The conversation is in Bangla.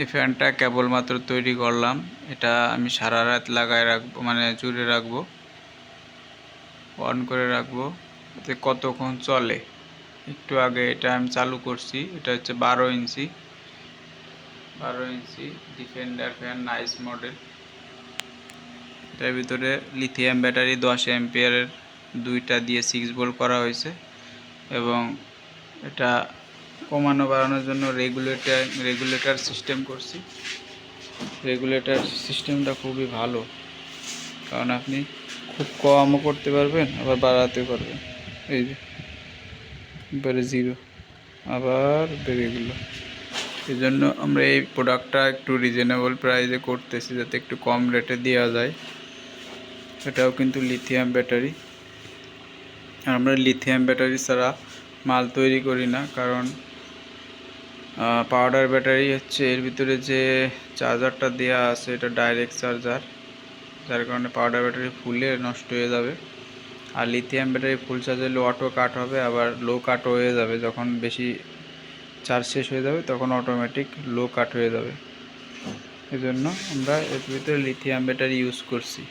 এই ফ্যানটা কেবলমাত্র তৈরি করলাম। এটা আমি সারা রাত লাগায় রাখব মানে জুড়ে রাখব অন করে রাখব এতে কতক্ষণ চলে। একটু আগে এটা আমি চালু করছি, এটা হচ্ছে বারো ইঞ্চি। বারো ইঞ্চি ডিফেন্ডার ফ্যান নাইস মডেল এটার ভিতরে লিথিয়াম ব্যাটারি দশ অ্যাম্পিয়ারের দুইটা দিয়ে সিক্স ভোল্ট করা হয়েছে। এবং এটা কমানো বাড়ানোর জন্য রেগুলেটার রেগুলেটার সিস্টেম করছি। রেগুলেটার সিস্টেমটা খুবই ভালো। কারণ আপনি খুব কমও করতে পারবেন, আবার বাড়াতে পারবেন। এই যে, এবারে জিরো আবার বেড়ে গেল। এই জন্য আমরা এই প্রোডাক্টটা একটু রিজনেবল প্রাইসে করতেছি, যাতে একটু কম রেটে দেওয়া যায়। এটাও কিন্তু লিথিয়াম ব্যাটারি আর আমরা লিথিয়াম ব্যাটারি ছাড়া মাল তৈরি করি না, কারণ পাউডার ব্যাটারি হচ্ছে এর ভিতরে যে চার্জারটা দেওয়া আছে এটা ডাইরেক্ট চার্জার যার কারণে পাউডার ব্যাটারি ফুলে নষ্ট হয়ে যাবে। আর লিথিয়াম ব্যাটারি ফুল চার্জ হলে অটো কাট হবে, আবার লো কাট হয়ে যাবে। যখন বেশি চার্জ শেষ হয়ে যাবে, তখন অটোমেটিক লো কাট হয়ে যাবে। এজন্য আমরা এর ভিতরে লিথিয়াম ব্যাটারি ইউজ করছি।